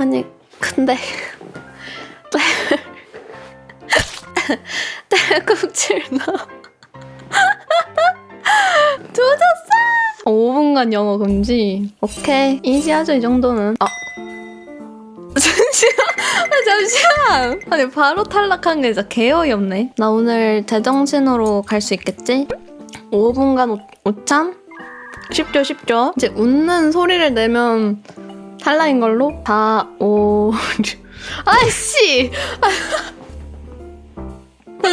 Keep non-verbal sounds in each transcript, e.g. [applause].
아니 근데 [laughs] 딸꾹질 나 [laughs] 조졌어! 5분간 영어 금지. 오케이. 이지하죠 이 정도는. 아. [laughs] 잠시만. 아, 잠시만. 아니 바로 탈락한 게 진짜 개어이 없네. 나 오늘 제정신으로 갈 수 있겠지? 5분간 5, 참 쉽죠 쉽죠 이제 웃는 소리를 내면 탈락인 걸로? 4, 5, 6 아이씨!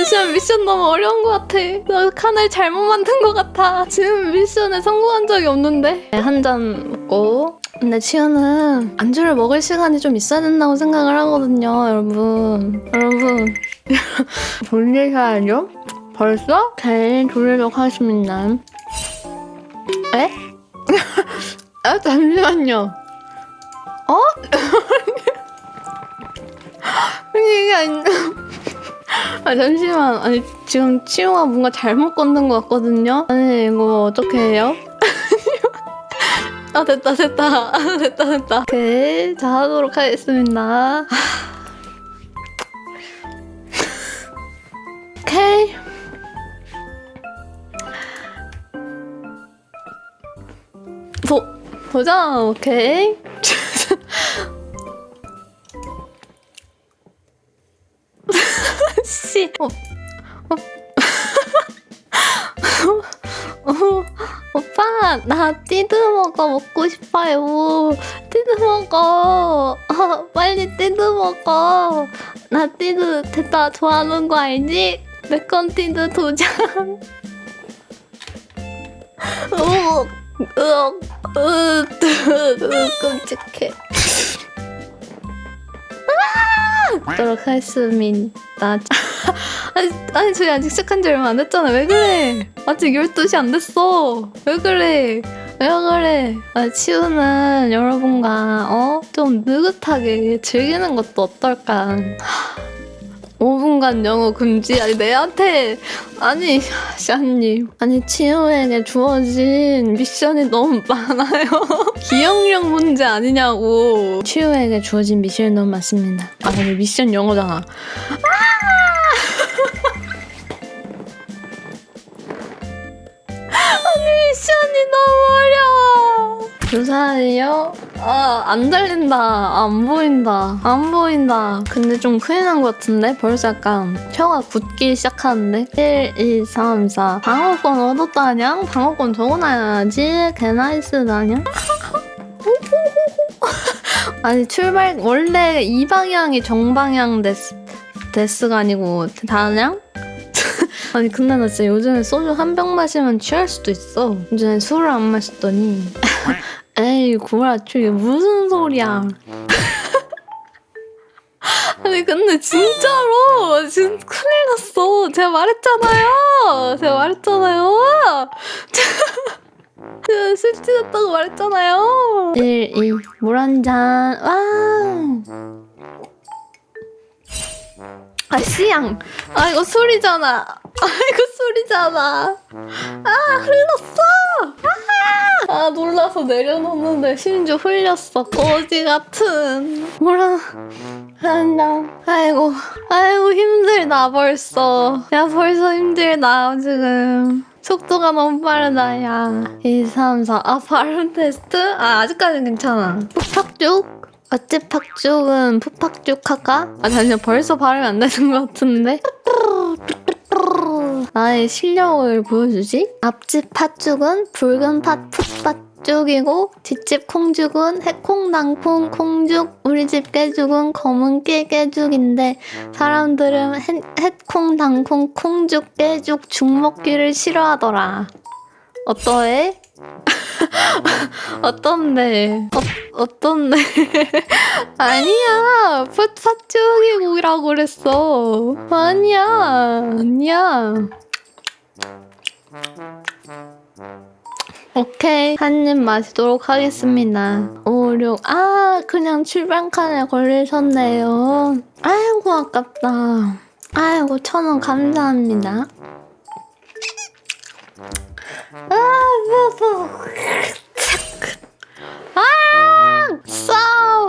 잠시만 미션 너무 어려운 것 같아. 나 칸을 잘못 만든 것 같아. 지금 미션에 성공한 적이 없는데? 네, 한잔 먹고. 근데 치유는 안주를 먹을 시간이 좀 있어야 된다고 생각을 하거든요 여러분. 여러분. [laughs] 돌리셔야죠? 벌써? 오케이 돌리도록 하겠습니다. 에? [laughs] 아 잠시만요 어? 이게 아니 아 잠시만. 아니 지금 치유가 뭔가 잘못 건든 것 같거든요? 아니 이거 어떻게 해요? 아 됐다 됐다. 아, 됐다 됐다. 오케이. 자 하도록 하겠습니다. 오케이. 도 도전 오케이 [laughs] 오빠 나 띠드버거 먹고 싶어요. 띠드버거 어, [laughs] 빨리 띠드버거 나 띠드 됐다. 좋아하는 거 알지? 내건 띠드 도장 으, 으, 으, 으, 끔찍해. [laughs] 하도록 하겠습니다. [laughs] 아니, 아니 저희 아직 시작한 지 얼마 안 됐잖아. 왜 그래? 아직 12시 안 됐어. 왜 그래? 왜 그래? 아, 치우는 여러분과 어? 좀 느긋하게 즐기는 것도 어떨까? 5분간 영어 금지 아니 내한테 아니 샤님 아니 치우에게 주어진 미션이 너무 많아요 [laughs] 기억력 문제 아니냐고 치우에게 주어진 미션이 너무 많습니다 아 근데 미션 영어잖아 주사위요? 아, 안 달린다. 안 보인다. 안 보인다. 근데 좀 큰일 난 것 같은데? 벌써 약간 혀가 굳기 시작하는데? 1, 2, 3, 4. 방어권 얻었다냐? 방어권 적어놔야지. 개나이스다냐? [laughs] 아니, 출발, 원래 이 방향이 정방향 데스, 데스가 아니고 다냐? [laughs] 아니 근데 나 진짜 요즘에 소주 한 병 마시면 취할 수도 있어. 요즘에 술을 안 마셨더니 [laughs] 에이 구라치 이게 무슨 소리야. [laughs] 아니 근데 진짜로 지금 큰일 났어. 제가 말했잖아요. 제가 말했잖아요. [laughs] 제가 술 취했다고 말했잖아요. 1, 2, 물한 잔. 와. 아 씨양. 아 이거 술이잖아. 아 이거 술이잖아. 아 흘렀어. 아, 아 놀라서 내려놓는데 심지어 흘렸어. 거지 같은. 뭐라. 한장. 아이고 아이고 힘들다 벌써. 야 벌써 힘들다 지금. 속도가 너무 빠르다, 야. 2, 3, 4. 아, 발음 테스트? 아, 아직까지는 괜찮아. 푹팍쭉? 어찌 팍죽은 푸팍죽 할까? 아 잠시만 벌써 발음이 안 되는 것 같은데? 나의 실력을 보여주지? 앞집 팥죽은 붉은 팥 풋팥죽이고 뒷집 콩죽은 해콩당콩 콩죽 우리 집 깨죽은 검은 깨 깨죽인데 사람들은 해, 해콩당콩 콩죽 깨죽 죽 먹기를 싫어하더라 어떠해? 어떤데? 어, 어떤데? [laughs] 아니야. 풋사쭈기국이라고 그랬어. 아니야. 아니야. 오케이. 한 입 마시도록 하겠습니다. 5, 6. 아, 그냥 출발칸에 걸리셨네요. 아이고, 아깝다. 아이고, 천 원 감사합니다. 아. 아, 싸.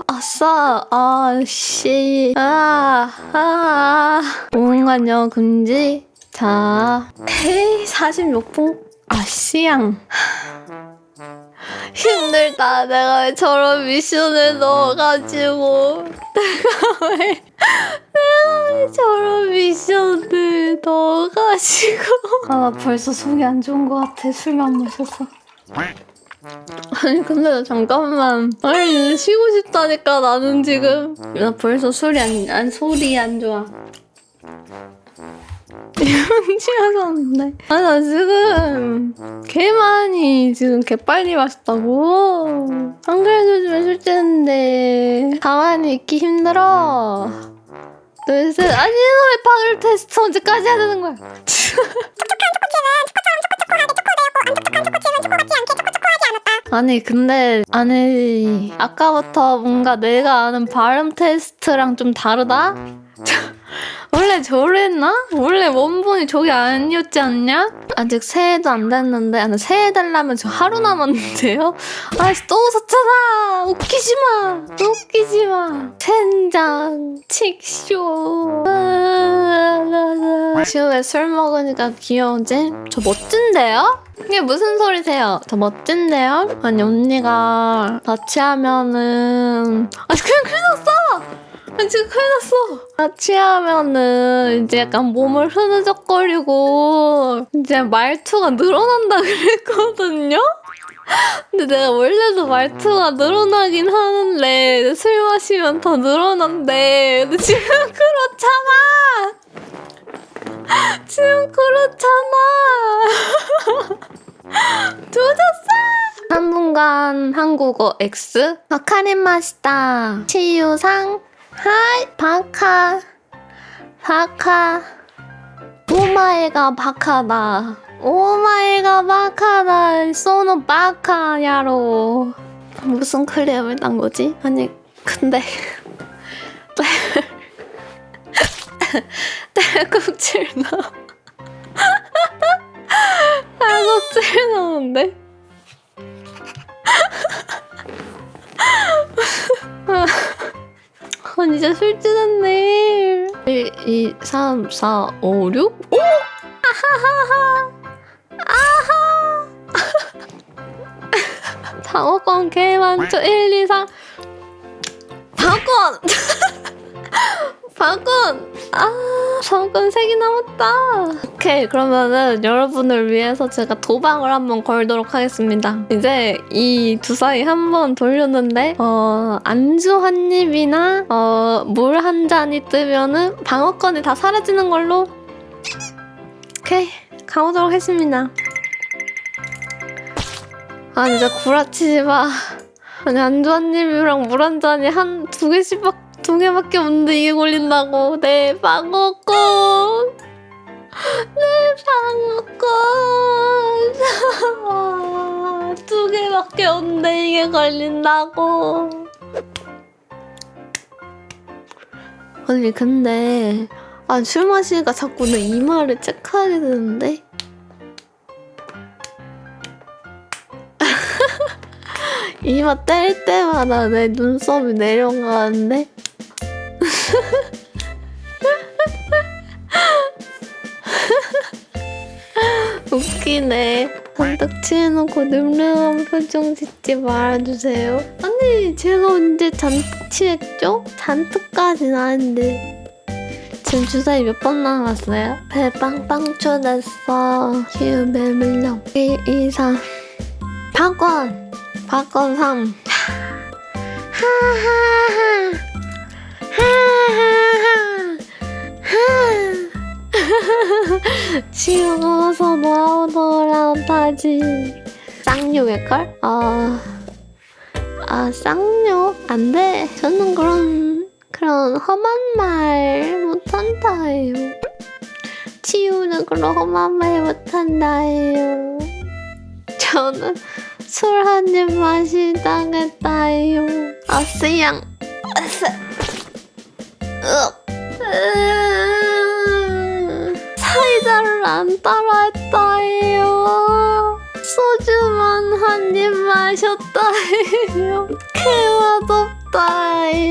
아, 됐어. 아, 씨. 아, 아. 온간요 금지. 자, 헤이, 46분. 아, 씨양. 힘들다. 내가 왜 저런 미션을 넣어가지고. 내가 왜, 내가 왜 저런 미션을 넣어가지고. 아, 나 벌써 속이 안 좋은 것 같아. 술만 마셔서. 아니 근데 잠깐만 아니 쉬고 싶다니까 나는 지금 나 벌써 소리 안, 안 소리 안 좋아 이런 취하셨는데 아니 나 지금 개 많이 지금 개 빨리 마셨다고. 안 그래도 요즘에 술취했는데. 가만히 있기 힘들어. 둘 셋. 아니 왜 방을 테스트 언제까지 해야 되는 거야? [laughs] 아니 근데 아니 아까부터 뭔가 내가 아는 발음 테스트랑 좀 다르다? [laughs] 원래 저랬나? 원래 원본이 저게 아니었지 않냐? 아직 새해도 안 됐는데 아니 새해 되려면 저 하루 남았는데요? 아이씨 또 웃었잖아 웃기지 마 웃기지 마 젠장 칙쇼 지금 왜 술 먹으니까 귀여우지? 저 멋진데요? 이게 무슨 소리세요? 저 멋진데요? 아니 언니가 같이 하면은 아니 그냥 큰일 났어! 아니 지금 큰일 났어. 같이 하면은 이제 약간 몸을 흐느적거리고 이제 말투가 늘어난다 [laughs] 그랬거든요? 근데 내가 원래도 말투가 늘어나긴 하는데 술 마시면 더 늘어난대. 근데 지금 그렇잖아! 지금 그렇잖아! [laughs] 조졌어! 3분간 한국어 X. 바카린 맛있다. 치유상 하이 바카 바카 오마이가 바카다. 오마이가 바카다. 소노 바카야로. 무슨 클레어를 딴 거지? 아니 근데. [laughs] 딸꾹질 나 [laughs] 딸꾹질 나는데 아니 진짜 술취했네. 1, 2, 3, 4, 5, 6? 오! 아하하하! 아하! 방어권 개 많죠 1, 2, 3 방어권 방어권 아 방어권 3개 남았다. 오케이 그러면은 여러분을 위해서 제가 도박을 한번 걸도록 하겠습니다. 이제 이 두 사이 한번 돌렸는데 어 안주 한 입이나 어 물 한 잔이 뜨면은 방어권이 다 사라지는 걸로. 오케이 가보도록 하겠습니다. 아 진짜 구라치지 마. 아니 안주 한 입이랑 물 한 잔이 한 두 개씩 밖, 두 개밖에 없는데 이게 걸린다고. 내 방어권 내 방어권 두 개밖에 없는데 이게 걸린다고. 아니 근데 아 술 마시니까 자꾸 내 이마를 체크하게 되는데? [laughs] 이마 뗄 때마다 내 눈썹이 내려가는데 [laughs] 웃기네. 잔뜩 취해놓고 늠름한 표정 짓지 말아주세요. 아니, 제가 언제 잔뜩 취했죠? 잔뜩까진 아닌데. 지금 주사위 몇 번 남았어요? 배 빵빵 쳐냈어. 휴, 배물령. 1, 2, 3. 박권! 박권 3. 하하하. 하하하. 하. 치워서 나오더란 타지. 쌍욕일걸? 아... 아 쌍욕? 안돼. 저는 그런 그런 험한 말 못한다요. 치우는 그런 험한 말 못한다요. 저는 술 한 입 마시당했다요. 아쓰양. 아쓰 안 따라했다예요. 소주만 한 입 마셨다예요. [laughs] 개맛없다예요.